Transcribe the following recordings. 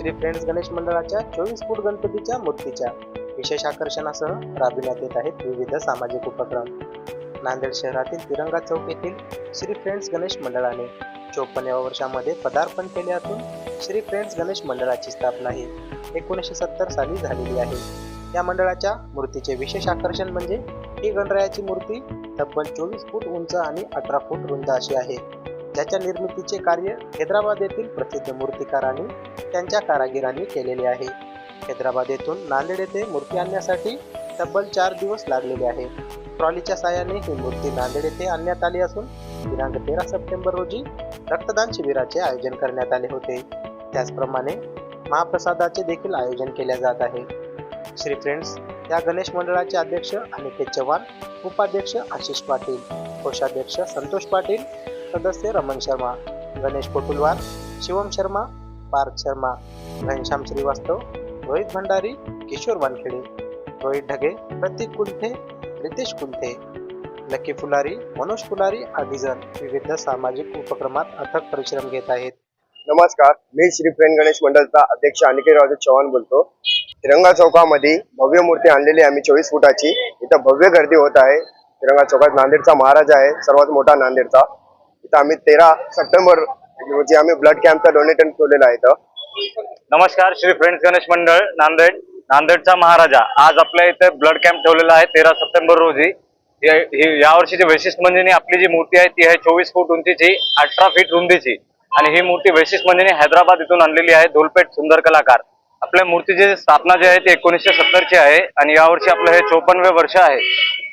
Shri friends Ganesh मंडळाच्या चोवीस फूट गणपतीच्या मूर्तीच्या विशेष आकर्षणासह राबविण्यात येत आहेत विविध सामाजिक उपक्रम. नांदेड शहरातील तिरंगा चौक येथील श्री फ्रेंड्स गणेश मंडळाने चोपन्नव्या वर्षामध्ये पदार्पण केले असून श्री फ्रेंड्स गणेश मंडळाची स्थापना ही एकोणीसशे सत्तर साली झालेली आहे. या मंडळाच्या मूर्तीचे विशेष आकर्षण म्हणजे ही गणरायाची मूर्ती तब्बल चोवीस फूट उंच आणि अठरा फूट रुंद अशी आहे. ज्याच्या निर्मितीचे कार्य हैदराबाद येथील प्रसिद्ध मूर्तिकारांनी त्यांच्या कारागिरांनी केलेले आहे. हैदराबाद येथून नांदेड येथे मूर्ती आणण्यासाठी तब्बल चार दिवस लागलेले आहे. ट्रॉलीच्या साहाय्याने ही मूर्ती नांदेड येथे आणण्यात आली असून दिनांक तेरा सप्टेंबर रोजी रक्तदान शिबिराचे आयोजन करण्यात आले होते. त्याचप्रमाणे महाप्रसादाचे देखील आयोजन केले जात आहे. श्री फ्रेंड्स या गणेश मंडळाचे अध्यक्ष अनिकेत चव्हाण उपाध्यक्ष आशिष पाटील कोषाध्यक्ष संतोष पाटील सदस्य रमण शर्मा गणेश कोटुलवार शिवम शर्मा पार्थ शर्मा घनश्याम श्रीवास्तव रोहित भंडारी किशोर वानखेडे रोहित ढगे प्रतीक कुलथे रितेश कुलथे लकी फुलारी मनोज फुलारी आदी जण विविध सामाजिक उपक्रमात अथक परिश्रम घेत आहेत. नमस्कार मी श्री फ्रेंड गणेश मंडळचा अध्यक्ष अनिकेत राजे चव्हाण बोलतो. तिरंगा चौकामध्ये भव्य मूर्ती आणलेली आम्ही चोवीस फुटाची. इथं भव्य गर्दी होत आहे. तिरंगा चौकात नांदेडचा महाराजा आहे सर्वात मोठा नांदेडचा. इथं आम्ही तेरा सप्टेंबर रोजी आम्ही ब्लड कॅम्पचा डोनेटन ठेवलेला आहे इथं. नमस्कार श्री फ्रेंड्स गणेश मंडळ नांदेड. नांदेडचा महाराजा. आज आपल्या इथे ब्लड कॅम्प ठेवलेला आहे तेरा सप्टेंबर रोजी. हे- यावर्षीची वैशिष्ट्य म्हणजे आपली जी मूर्ती आहे ती आहे चोवीस फूट उंचीची अठरा फीट रुंदीची. आणि ही मूर्ती वैशिष्ट्य म्हणजे हैदराबाद इथून आणलेली आहे धुलपेठ सुंदर कलाकार. आपल्या मूर्तीची स्थापना जी आहे ती एकोणीसशे सत्तरची आहे आणि यावर्षी आपलं हे चोपन्नवे वर्ष आहे.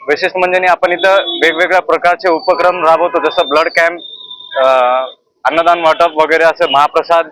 विशेष म्हणजे आपण इथं वेगवेगळ्या प्रकारचे उपक्रम राबवतो जसं ब्लड कॅम्प अन्नदान वाटप वगैरे असं महाप्रसाद